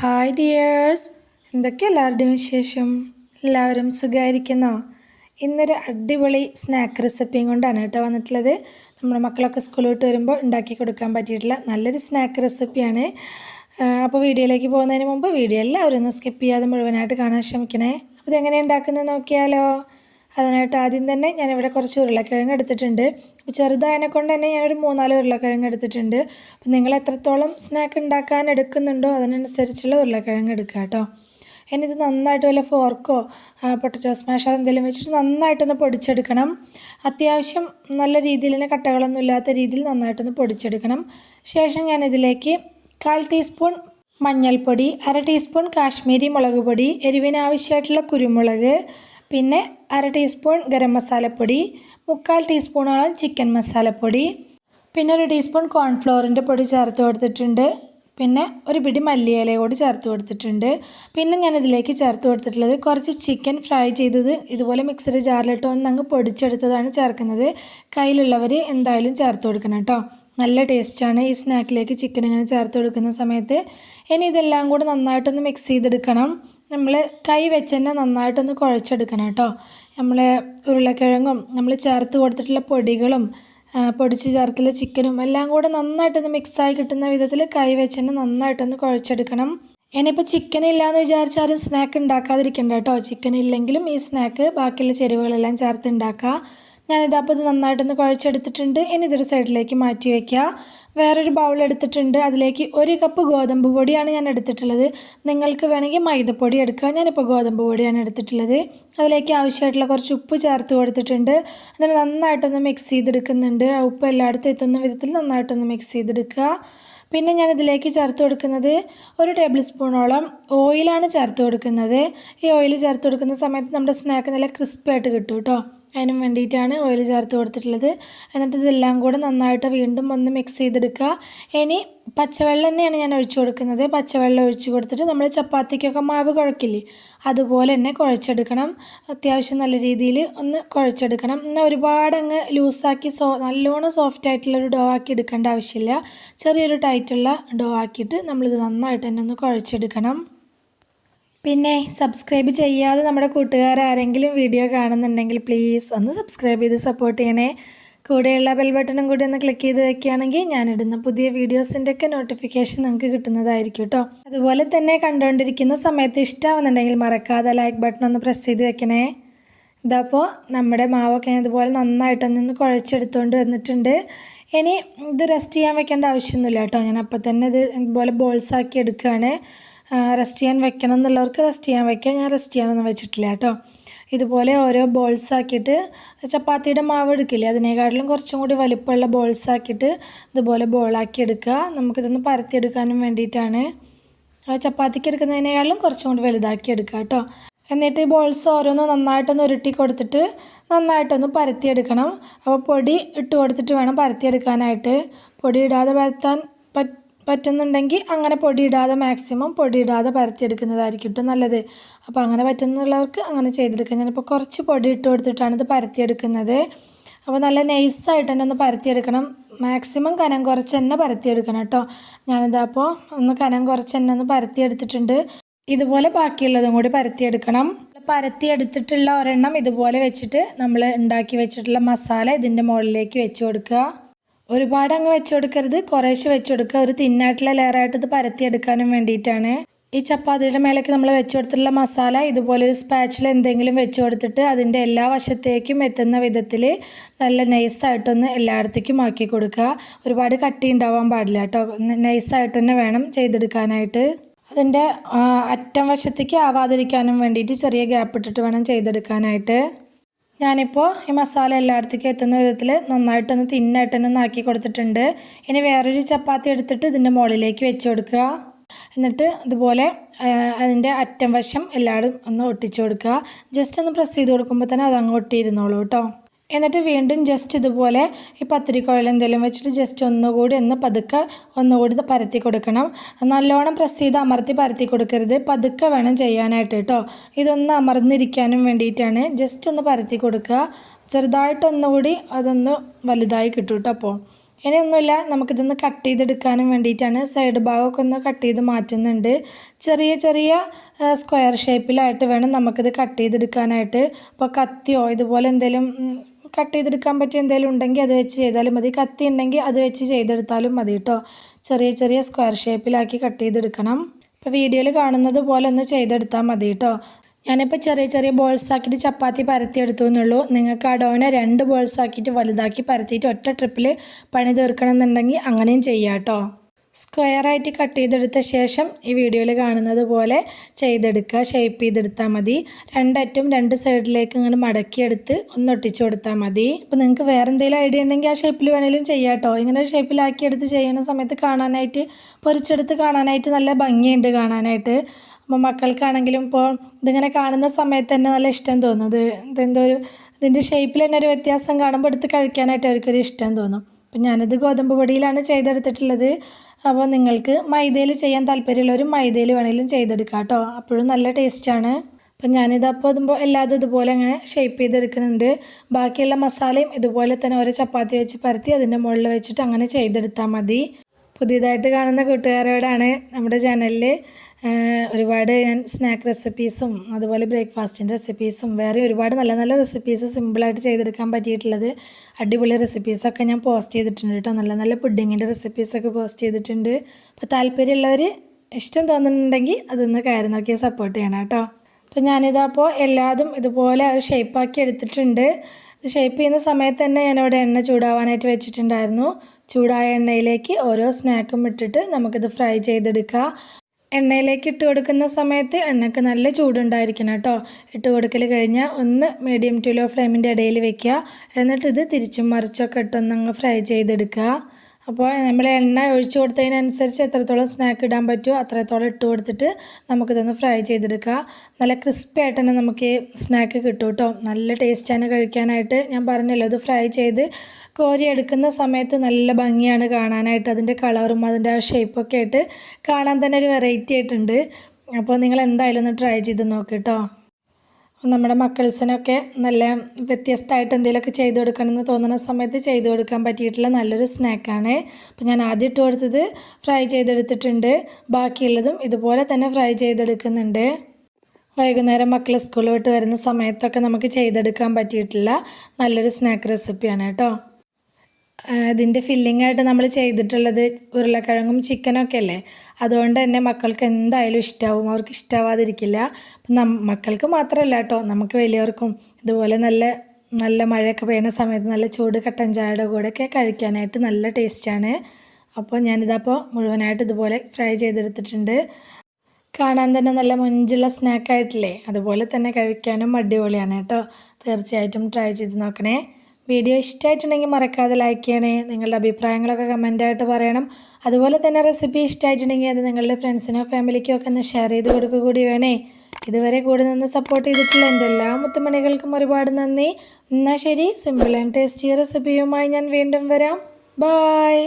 Hi dears എന്തൊക്കെ എല്ലാവരുടെയും വിശേഷം? എല്ലാവരും സുഖമായിരിക്കുന്നോ? ഇന്നൊരു അടിപൊളി സ്നാക്ക് റെസിപ്പിയും കൊണ്ടാണ് കേട്ടോ വന്നിട്ടുള്ളത്. നമ്മുടെ മക്കളൊക്കെ സ്കൂളിൽ വരുമ്പോൾ ഉണ്ടാക്കി കൊടുക്കാൻ പറ്റിയിട്ടുള്ള നല്ലൊരു സ്നാക്ക് റെസിപ്പിയാണ് അപ്പോൾ വീഡിയോയിലേക്ക് പോകുന്നതിന് മുമ്പ് വീഡിയോ എല്ലാവരും ഒന്ന് സ്കിപ്പ് ചെയ്യാതെ മുഴുവനായിട്ട് കാണാൻ ശ്രമിക്കണേ. അപ്പോൾ ഇതെങ്ങനെ ഉണ്ടാക്കുന്നത് നോക്കിയാലോ. അതിനായിട്ട് ആദ്യം തന്നെ ഞാനിവിടെ കുറച്ച് ഉരുളക്കിഴങ്ങ് എടുത്തിട്ടുണ്ട്. ചെറുതായതിനെ കൊണ്ട് തന്നെ ഞാനൊരു മൂന്നാൽ ഉരുളക്കിഴങ്ങ് എടുത്തിട്ടുണ്ട്. അപ്പോൾ നിങ്ങൾ എത്രത്തോളം സ്നാക്ക് ഉണ്ടാക്കാൻ എടുക്കുന്നുണ്ടോ അതിനനുസരിച്ചുള്ള ഉരുളക്കിഴങ്ങ് എടുക്കുക കേട്ടോ. ഇനിയിത് നന്നായിട്ട് വല്ല ഫോർക്കോ പൊട്ടറ്റോ സ്മാഷോ എന്തെങ്കിലും വെച്ചിട്ട് നന്നായിട്ടൊന്ന് പൊടിച്ചെടുക്കണം. അത്യാവശ്യം നല്ല രീതിയിൽ തന്നെ കട്ടകളൊന്നും ഇല്ലാത്ത രീതിയിൽ നന്നായിട്ടൊന്ന് പൊടിച്ചെടുക്കണം. ശേഷം ഞാനിതിലേക്ക് കാൽ ടീസ്പൂൺ മഞ്ഞൾപ്പൊടി അര ടീസ്പൂൺ കാശ്മീരി മുളക് പൊടി എരിവിനാവശ്യമായിട്ടുള്ള കുരുമുളക് പിന്നെ അര ടീസ്പൂൺ ഗരം മസാലപ്പൊടി മുക്കാൽ ടീസ്പൂണോളം ചിക്കൻ മസാലപ്പൊടി പിന്നെ ഒരു ടീസ്പൂൺ കോൺഫ്ലോറിന്റെ പൊടി ചേർത്ത് കൊടുത്തിട്ടുണ്ട്. പിന്നെ ഒരു പിടി മല്ലിയില കൂടി ചേർത്ത് കൊടുത്തിട്ടുണ്ട്. പിന്നെ ഞാൻ ഇതിലേക്ക് ചേർത്ത് കൊടുത്തിട്ടുള്ളത് കുറച്ച് ചിക്കൻ ഫ്രൈ ചെയ്തത് ഇതുപോലെ മിക്സറി ജാറിലിട്ട് ഒന്ന് അങ്ങ് പൊടിച്ചെടുത്തതാണ് ചേർക്കുന്നത്. കയ്യിലുള്ളവർ എന്തായാലും ചേർത്ത് കൊടുക്കണം കേട്ടോ നല്ല ടേസ്റ്റാണ് ഈ സ്നാക്കിലേക്ക് ചിക്കൻ ഇങ്ങനെ ചേർത്ത് കൊടുക്കുന്ന സമയത്ത്. ഇനി ഇതെല്ലാം കൂടി നന്നായിട്ടൊന്ന് മിക്സ് ചെയ്തെടുക്കണം. നമ്മൾ കൈ വെച്ച് തന്നെ നന്നായിട്ടൊന്ന് കുഴച്ചെടുക്കണം കേട്ടോ. നമ്മൾ ഉരുളക്കിഴങ്ങും നമ്മൾ ചേർത്ത് കൊടുത്തിട്ടുള്ള പൊടികളും പൊടിച്ച് ചേർത്തുള്ള ചിക്കനും എല്ലാം കൂടെ നന്നായിട്ടൊന്ന് മിക്സായി കിട്ടുന്ന വിധത്തിൽ കൈ വെച്ച് തന്നെ നന്നായിട്ടൊന്ന് കുഴച്ചെടുക്കണം. ഇനിയിപ്പോൾ ചിക്കൻ ഇല്ലയെന്ന് വിചാരിച്ചാലും സ്നാക്ക് ഉണ്ടാക്കാതിരിക്കണ്ട കേട്ടോ. ചിക്കൻ ഇല്ലെങ്കിലും ഈ സ്നാക്ക് ബാക്കിയുള്ള ചേരുവകളെല്ലാം ചേർത്ത് ഉണ്ടാക്കുക. ഞാനിതപ്പോൾ ഇത് നന്നായിട്ടൊന്ന് കുഴച്ചെടുത്തിട്ടുണ്ട്. ഇനി ഇതൊരു സൈഡിലേക്ക് മാറ്റി വയ്ക്കുക. വേറൊരു ബൗൾ എടുത്തിട്ടുണ്ട്. അതിലേക്ക് ഒരു കപ്പ് ഗോതമ്പ് പൊടിയാണ് ഞാൻ എടുത്തിട്ടുള്ളത്. നിങ്ങൾക്ക് വേണമെങ്കിൽ മൈദപ്പൊടി എടുക്കുക. ഞാനിപ്പോൾ ഗോതമ്പ് പൊടിയാണ് എടുത്തിട്ടുള്ളത്. അതിലേക്ക് ആവശ്യമായിട്ടുള്ള കുറച്ച് ഉപ്പ് ചേർത്ത് കൊടുത്തിട്ടുണ്ട്. അതിന് നന്നായിട്ടൊന്ന് മിക്സ് ചെയ്തെടുക്കുന്നുണ്ട്. ആ ഉപ്പ് എല്ലായിടത്തും എത്തുന്ന വിധത്തിൽ നന്നായിട്ടൊന്ന് മിക്സ് ചെയ്തെടുക്കുക. പിന്നെ ഞാൻ ഇതിലേക്ക് ചേർത്ത് കൊടുക്കുന്നത് ഒരു ടേബിൾ സ്പൂണോളം ഓയിലാണ് ചേർത്ത് കൊടുക്കുന്നത്. ഈ ഓയിൽ ചേർത്ത് കൊടുക്കുന്ന സമയത്ത് നമ്മുടെ സ്നാക്ക് നല്ല ക്രിസ്പി ആയിട്ട് കിട്ടും കേട്ടോ. അതിനും വേണ്ടിയിട്ടാണ് ഓയിൽ ചേർത്ത് കൊടുത്തിട്ടുള്ളത്. എന്നിട്ട് ഇതെല്ലാം കൂടെ നന്നായിട്ട് വീണ്ടും ഒന്ന് മിക്സ് ചെയ്തെടുക്കുക. ഇനി പച്ചവെള്ളം തന്നെയാണ് ഞാൻ ഒഴിച്ചു കൊടുക്കുന്നത്. പച്ചവെള്ളം ഒഴിച്ച് കൊടുത്തിട്ട് നമ്മൾ ചപ്പാത്തിക്കൊക്കെ മാവ് കുഴക്കില്ലേ അതുപോലെ തന്നെ കുഴച്ചെടുക്കണം. അത്യാവശ്യം നല്ല രീതിയിൽ ഒന്ന് കുഴച്ചെടുക്കണം. എന്നാൽ ഒരുപാട് അങ്ങ് ലൂസാക്കി സോ നല്ലോണം സോഫ്റ്റ് ആയിട്ടുള്ളൊരു ഡോ ആക്കി എടുക്കേണ്ട ആവശ്യമില്ല. ചെറിയൊരു ടൈറ്റുള്ള ഡോ ആക്കിയിട്ട് നമ്മളിത് നന്നായിട്ട് തന്നെ ഒന്ന് കുഴച്ചെടുക്കണം. പിന്നെ സബ്സ്ക്രൈബ് ചെയ്യാതെ നമ്മുടെ കൂട്ടുകാർ ആരെങ്കിലും വീഡിയോ കാണുന്നുണ്ടെങ്കിൽ പ്ലീസ് ഒന്ന് സബ്സ്ക്രൈബ് ചെയ്ത് സപ്പോർട്ട് ചെയ്യണേ. കൂടെയുള്ള ബെൽ ബട്ടണും കൂടി ഒന്ന് ക്ലിക്ക് ചെയ്ത് വെക്കുകയാണെങ്കിൽ ഞാനിടുന്ന പുതിയ വീഡിയോസിന്റെ ഒക്കെ നോട്ടിഫിക്കേഷൻ നിങ്ങൾക്ക് കിട്ടുന്നതായിരിക്കും കേട്ടോ അതുപോലെ തന്നെ കണ്ടുകൊണ്ടിരിക്കുന്ന സമയത്ത് ഇഷ്ടമാവുന്നുണ്ടെങ്കിൽ മറക്കാതെ ലൈക്ക് ബട്ടൺ ഒന്ന് പ്രസ് ചെയ്ത് വെക്കണേ. ഇതപ്പോൾ നമ്മുടെ മാവൊക്കെ ഇതുപോലെ നന്നായിട്ടൊന്ന് കുഴച്ചെടുത്തുകൊണ്ട് വന്നിട്ടുണ്ട്. ഇനി ഇത് റെസ്റ്റ് ചെയ്യാൻ വെക്കേണ്ട ആവശ്യമൊന്നുമില്ല കേട്ടോ ഞാൻ അപ്പം തന്നെ ഇത് ഇതുപോലെ ബോൾസാക്കി എടുക്കുകയാണ്. റെസ്റ്റ് ചെയ്യാൻ വെക്കണം എന്നുള്ളവർക്ക് റെസ്റ്റ് ചെയ്യാൻ വയ്ക്കുക ഞാൻ റെസ്റ്റ് ചെയ്യാനൊന്നും വെച്ചിട്ടില്ല കേട്ടോ. ഇതുപോലെ ഓരോ ബോൾസ് ആക്കിയിട്ട് ചപ്പാത്തിയുടെ മാവ് എടുക്കില്ലേ? അതിനേക്കാട്ടിലും കുറച്ചും കൂടി വലിപ്പമുള്ള ബോൾസ് ആക്കിയിട്ട് ഇതുപോലെ ബോളാക്കി എടുക്കുക. നമുക്കിതൊന്ന് പരത്തിയെടുക്കാനും വേണ്ടിയിട്ടാണ്. ചപ്പാത്തിക്ക് എടുക്കുന്നതിനേക്കാളും കുറച്ചും കൂടി വലുതാക്കി എടുക്കുക കേട്ടോ. എന്നിട്ട് ഈ ബോൾസ് ഓരോന്ന് നന്നായിട്ടൊന്ന് ഉരുട്ടി കൊടുത്തിട്ട് നന്നായിട്ടൊന്ന് പരത്തിയെടുക്കണം. അപ്പോൾ പൊടി ഇട്ട് കൊടുത്തിട്ട് വേണം പരത്തിയെടുക്കാനായിട്ട്. പൊടി ഇടാതെ പരത്താൻ പറ്റുന്നുണ്ടെങ്കിൽ അങ്ങനെ പൊടിയിടാതെ മാക്സിമം പൊടിയിടാതെ പരത്തിയെടുക്കുന്നതായിരിക്കും കേട്ടോ നല്ലത്. അപ്പോൾ അങ്ങനെ പറ്റുന്നുള്ളവർക്ക് അങ്ങനെ ചെയ്തെടുക്കാം ഞാനിപ്പോൾ കുറച്ച് പൊടി ഇട്ട് കൊടുത്തിട്ടാണ് ഇത് പരത്തിയെടുക്കുന്നത്. അപ്പോൾ നല്ല നൈസായിട്ട് തന്നെ ഒന്ന് പരത്തിയെടുക്കണം. മാക്സിമം കനം കുറച്ച് തന്നെ പരത്തിയെടുക്കണം കേട്ടോ ഞാനിതാ അപ്പോൾ ഒന്ന് കനം കുറച്ച് തന്നെ ഒന്ന് പരത്തിയെടുത്തിട്ടുണ്ട്. ഇതുപോലെ ബാക്കിയുള്ളതും കൂടി പരത്തിയെടുക്കണം. പരത്തിയെടുത്തിട്ടുള്ള ഒരെണ്ണം ഇതുപോലെ വെച്ചിട്ട് നമ്മൾ ഉണ്ടാക്കി വെച്ചിട്ടുള്ള മസാല ഇതിന്റെ മുകളിലേക്ക് വെച്ച് കൊടുക്കുക. ഒരുപാട് അങ്ങ് വെച്ച് കൊടുക്കരുത്. കുറേശ്ശെ വെച്ച് കൊടുക്കുക. ഒരു തിന്നായിട്ടുള്ള ലെയറായിട്ട് ഇത് പരത്തിയെടുക്കാനും വേണ്ടിയിട്ടാണ്. ഈ ചപ്പാത്തിയുടെ മേലേക്ക് നമ്മൾ വെച്ച് കൊടുത്തിട്ടുള്ള മസാല ഇതുപോലെ ഒരു സ്പാച്ചിൽ എന്തെങ്കിലും വെച്ച് കൊടുത്തിട്ട് അതിന്റെ എല്ലാ വശത്തേക്കും എത്തുന്ന വിധത്തിൽ നല്ല നൈസായിട്ടൊന്ന് എല്ലായിടത്തേക്കും ആക്കി കൊടുക്കുക. ഒരുപാട് കട്ടി ഉണ്ടാവാൻ പാടില്ല കേട്ടോ. നൈസായിട്ട് തന്നെ വേണം ചെയ്തെടുക്കാനായിട്ട്. അതിന്റെ അറ്റം വശത്തേക്ക് ആവാതിരിക്കാനും വേണ്ടിയിട്ട് ചെറിയ ഗ്യാപ്പ് ഇട്ടിട്ട് വേണം ചെയ്തെടുക്കാനായിട്ട്. ഞാനിപ്പോൾ ഈ മസാല എല്ലായിടത്തേക്കും എത്തുന്ന വിധത്തിൽ നന്നായിട്ടൊന്ന് തിന്നായിട്ട് തന്നെ ഒന്നാക്കി കൊടുത്തിട്ടുണ്ട്. ഇനി വേറൊരു ചപ്പാത്തി എടുത്തിട്ട് ഇതിന്റെ മുകളിലേക്ക് വെച്ച് കൊടുക്കുക. എന്നിട്ട് അതുപോലെ അതിന്റെ അറ്റം വശം എല്ലായിടും ഒന്ന് ഒട്ടിച്ചു കൊടുക്കുക. ജസ്റ്റ് ഒന്ന് പ്രസ് ചെയ്ത് കൊടുക്കുമ്പോൾ തന്നെ അത് അങ്ങ് ഒട്ടിയിരുന്നോളൂ കേട്ടോ. എന്നിട്ട് വീണ്ടും ജസ്റ്റ് ഇതുപോലെ ഈ പത്തിരിക്കോയിൽ എന്തെങ്കിലും വെച്ചിട്ട് ജസ്റ്റ് ഒന്നുകൂടി ഒന്ന് പതുക്കെ ഒന്നുകൂടി പരത്തി കൊടുക്കണം. നല്ലോണം പ്രസ് ചെയ്ത് അമർത്തി പരത്തി കൊടുക്കരുത്. പതുക്കെ വേണം ചെയ്യാനായിട്ട് കേട്ടോ. ഇതൊന്ന് അമർന്നിരിക്കാനും വേണ്ടിയിട്ടാണ് ജസ്റ്റ് ഒന്ന് പരത്തി കൊടുക്കുക. ചെറുതായിട്ടൊന്നുകൂടി അതൊന്ന് വലുതായി കിട്ടും കേട്ടോ അപ്പോൾ. ഇനിയൊന്നുമില്ല നമുക്കിതൊന്ന് കട്ട് ചെയ്തെടുക്കാനും വേണ്ടിയിട്ടാണ് സൈഡ് ഭാഗമൊക്കെ ഒന്ന് കട്ട് ചെയ്ത് മാറ്റുന്നുണ്ട്. ചെറിയ ചെറിയ സ്ക്വയർ ഷേപ്പിലായിട്ട് വേണം നമുക്കിത് കട്ട് ചെയ്തെടുക്കാനായിട്ട്. ഇപ്പോൾ കത്തിയോ ഇതുപോലെ എന്തെങ്കിലും കട്ട് ചെയ്തെടുക്കാൻ പറ്റിയ എന്തെങ്കിലും ഉണ്ടെങ്കിൽ അത് വെച്ച് ചെയ്താലും മതി. കത്തി ഉണ്ടെങ്കിൽ അത് വെച്ച് ചെയ്തെടുത്താലും മതി കേട്ടോ ചെറിയ ചെറിയ സ്ക്വയർ ഷേപ്പിലാക്കി കട്ട് ചെയ്തെടുക്കണം. ഇപ്പോൾ വീഡിയോയിൽ കാണുന്നത് പോലെ ഒന്ന് ചെയ്തെടുത്താൽ മതി കേട്ടോ ഞാനിപ്പോൾ ചെറിയ ചെറിയ ബോൾസ് ആക്കിയിട്ട് ചപ്പാത്തി പരത്തിയെടുത്തു എന്നുള്ളൂ. നിങ്ങൾക്ക് ആ ഡോനെ രണ്ട് ബോൾസ് ആക്കിയിട്ട് വലുതാക്കി പരത്തിയിട്ട് ഒറ്റ ട്രിപ്പിൽ പണി തീർക്കണം എന്നുണ്ടെങ്കിൽ അങ്ങനെയും ചെയ്യാം കേട്ടോ സ്ക്വയറായിട്ട് കട്ട് ചെയ്തെടുത്ത ശേഷം ഈ വീഡിയോയിൽ കാണുന്നത് പോലെ ചെയ്തെടുക്കുക. ഷേപ്പ് ചെയ്തെടുത്താൽ മതി. രണ്ടറ്റും രണ്ട് സൈഡിലേക്ക് ഇങ്ങനെ മടക്കിയെടുത്ത് ഒന്ന് ഒട്ടിച്ചു കൊടുത്താൽ മതി. അപ്പോൾ നിങ്ങൾക്ക് വേറെ എന്തെങ്കിലും ഐഡിയ ഉണ്ടെങ്കിൽ ആ ഷേപ്പിൽ വേണമെങ്കിലും ചെയ്യാം കേട്ടോ. ഇങ്ങനെ ഷേപ്പിലാക്കി എടുത്ത് ചെയ്യുന്ന സമയത്ത് കാണാനായിട്ട് പൊരിച്ചെടുത്ത് കാണാനായിട്ട് നല്ല ഭംഗിയുണ്ട് കാണാനായിട്ട്. അപ്പോൾ മക്കൾക്കാണെങ്കിലും ഇപ്പോൾ ഇതിങ്ങനെ കാണുന്ന സമയത്ത് തന്നെ നല്ല ഇഷ്ടം തോന്നുന്നത് ഇതെന്തോ ഒരു ഇതിന്റെ ഷേപ്പിൽ തന്നെ ഒരു വ്യത്യാസം കാണുമ്പോൾ എടുത്ത് കഴിക്കാനായിട്ട് അവർക്കൊരു ഇഷ്ടം തോന്നും. അപ്പം ഞാനിത് ഗോതമ്പ് പൊടിയിലാണ് ചെയ്തെടുത്തിട്ടുള്ളത്. അപ്പോൾ നിങ്ങൾക്ക് മൈദയിൽ ചെയ്യാൻ താല്പര്യമുള്ളവർ മൈദയിൽ വേണമെങ്കിലും ചെയ്തെടുക്കാം കേട്ടോ. അപ്പോഴും നല്ല ടേസ്റ്റാണ് അപ്പം ഞാനിതപ്പോൾ ഇതുമ്പോൾ എല്ലാതും ഇതുപോലെ അങ്ങനെ ഷേപ്പ് ചെയ്തെടുക്കുന്നുണ്ട്. ബാക്കിയുള്ള മസാലയും ഇതുപോലെ തന്നെ ഓരോ ചപ്പാത്തി വെച്ച് പരത്തി അതിന്റെ മുകളിൽ വെച്ചിട്ട് അങ്ങനെ ചെയ്തെടുത്താൽ മതി. പുതിയതായിട്ട് കാണുന്ന കൂട്ടുകാരോടാണ് നമ്മുടെ ചാനലിൽ ഒരുപാട് ഞാൻ സ്നാക്ക് റെസിപ്പീസും അതുപോലെ ബ്രേക്ക്ഫാസ്റ്റിന്റെ റെസിപ്പീസും വേറെ ഒരുപാട് നല്ല നല്ല റെസിപ്പീസ് സിമ്പിളായിട്ട് ചെയ്തെടുക്കാൻ പറ്റിയിട്ടുള്ളത് അടിപൊളി റെസിപ്പീസൊക്കെ ഞാൻ പോസ്റ്റ് ചെയ്തിട്ടുണ്ട് കേട്ടോ നല്ല നല്ല പുഡിങ്ങിന്റെ റെസിപ്പീസൊക്കെ പോസ്റ്റ് ചെയ്തിട്ടുണ്ട്. അപ്പോൾ താല്പര്യമുള്ളവർ ഇഷ്ടം തോന്നുന്നുണ്ടെങ്കിൽ അതൊന്ന് കയറി നോക്കി സപ്പോർട്ട് ചെയ്യണം കേട്ടോ അപ്പോൾ ഞാനിതപ്പോൾ എല്ലാതും ഇതുപോലെ ഒരു ഷേപ്പാക്കി എടുത്തിട്ടുണ്ട്. ഇത് ഷേപ്പ് ചെയ്യുന്ന സമയത്ത് തന്നെ ഞാനിവിടെ എണ്ണ ചൂടാവാനായിട്ട് വെച്ചിട്ടുണ്ടായിരുന്നു. ചൂടായ എണ്ണയിലേക്ക് ഓരോ സ്നാക്കും ഇട്ടിട്ട് നമുക്കിത് ഫ്രൈ ചെയ്തെടുക്കാം. എണ്ണയിലേക്ക് ഇട്ട് കൊടുക്കുന്ന സമയത്ത് എണ്ണയ്ക്ക് നല്ല ചൂടുണ്ടായിരിക്കണം കേട്ടോ. ഇട്ട് കൊടുക്കൽ കഴിഞ്ഞാൽ ഒന്ന് മീഡിയം ടു ലോ ഫ്ലെയിമിന്റെ ഇടയിൽ വെക്കുക. എന്നിട്ട് ഇത് തിരിച്ചും മറിച്ചൊക്കെ ഇട്ടൊന്ന് അങ്ങ് ഫ്രൈ ചെയ്തെടുക്കുക. അപ്പോൾ നമ്മൾ എണ്ണ ഒഴിച്ച് കൊടുത്തതിനനുസരിച്ച് എത്രത്തോളം സ്നാക്ക് ഇടാൻ പറ്റുമോ അത്രത്തോളം ഇട്ട് കൊടുത്തിട്ട് നമുക്കിതൊന്ന് ഫ്രൈ ചെയ്തെടുക്കുക നല്ല ക്രിസ്പി ആയിട്ട് തന്നെ നമുക്ക് സ്നാക്ക് കിട്ടും കേട്ടോ. നല്ല ടേസ്റ്റാണ് കഴിക്കാനായിട്ട്. ഞാൻ പറഞ്ഞല്ലോ ഇത് ഫ്രൈ ചെയ്ത് കോരി എടുക്കുന്ന സമയത്ത് നല്ല ഭംഗിയാണ് കാണാനായിട്ട്. അതിന്റെ കളറും അതിന്റെ ആ ഷേപ്പൊക്കെ ആയിട്ട് കാണാൻ തന്നെ ഒരു വെറൈറ്റി ആയിട്ടുണ്ട്. അപ്പോൾ നിങ്ങൾ എന്തായാലും ഒന്ന് ട്രൈ ചെയ്ത് നോക്ക് കേട്ടോ. നമ്മുടെ മക്കൾസിനൊക്കെ നല്ല വ്യത്യസ്തമായിട്ട് എന്തെങ്കിലുമൊക്കെ ചെയ്തു കൊടുക്കണമെന്ന് തോന്നുന്ന സമയത്ത് ചെയ്തു കൊടുക്കാൻ പറ്റിയിട്ടുള്ള നല്ലൊരു സ്നാക്കാണ്. അപ്പോൾ ഞാൻ ആദ്യം ഇട്ട് കൊടുത്തത് ഫ്രൈ ചെയ്തെടുത്തിട്ടുണ്ട്. ബാക്കിയുള്ളതും ഇതുപോലെ തന്നെ ഫ്രൈ ചെയ്തെടുക്കുന്നുണ്ട്. വൈകുന്നേരം മക്കൾ സ്കൂളിൽ വിട്ട് വരുന്ന സമയത്തൊക്കെ നമുക്ക് ചെയ്തെടുക്കാൻ പറ്റിയിട്ടുള്ള നല്ലൊരു സ്നാക്ക് റെസിപ്പിയാണ് കേട്ടോ. ഇതിന്റെ ഫില്ലിംഗ് ആയിട്ട് നമ്മൾ ചെയ്തിട്ടുള്ളത് ഉരുളക്കിഴങ്ങും ചിക്കനൊക്കെ അല്ലേ? അതുകൊണ്ട് തന്നെ മക്കൾക്ക് എന്തായാലും ഇഷ്ടമാവും അവർക്ക് ഇഷ്ടമാവാതിരിക്കില്ല അപ്പം മക്കൾക്ക് മാത്രമല്ല കേട്ടോ. നമുക്ക് വലിയവർക്കും ഇതുപോലെ നല്ല നല്ല മഴയൊക്കെ പെയ്യുന്ന സമയത്ത് നല്ല ചൂട് കട്ടൻ ചായയുടെ കൂടെയൊക്കെ കഴിക്കാനായിട്ട് നല്ല ടേസ്റ്റാണ് അപ്പോൾ ഞാനിതപ്പോൾ മുഴുവനായിട്ട് ഇതുപോലെ ഫ്രൈ ചെയ്തെടുത്തിട്ടുണ്ട്. കാണാൻ തന്നെ നല്ല മുഞ്ചുള്ള സ്നാക്കായിട്ടില്ലേ അതുപോലെ തന്നെ കഴിക്കാനും അടിപൊളിയാണ് കേട്ടോ. തീർച്ചയായിട്ടും ട്രൈ ചെയ്ത് നോക്കണേ. വീഡിയോ ഇഷ്ടമായിട്ടുണ്ടെങ്കിൽ മറക്കാതെ ലൈക്ക് ചെയ്യണേ. നിങ്ങളുടെ അഭിപ്രായങ്ങളൊക്കെ കമന്റായിട്ട് പറയണം. അതുപോലെ തന്നെ റെസിപ്പി ഇഷ്ടമായിട്ടുണ്ടെങ്കിൽ അത് നിങ്ങളുടെ ഫ്രണ്ട്സിനോ ഫാമിലിക്കോ ഒക്കെ ഒന്ന് ഷെയർ ചെയ്ത് കൊടുക്കുക കൂടി വേണേ. ഇതുവരെ കൂടെ നിന്ന് സപ്പോർട്ട് ചെയ്തിട്ടുള്ള എന്റെ എല്ലാ മുത്തുമണികൾക്കും ഒരുപാട് നന്ദി. എന്നാൽ ശരി സിമ്പിൾ ആൻഡ് ടേസ്റ്റി റെസിപ്പിയുമായി ഞാൻ വീണ്ടും വരാം. ബായ്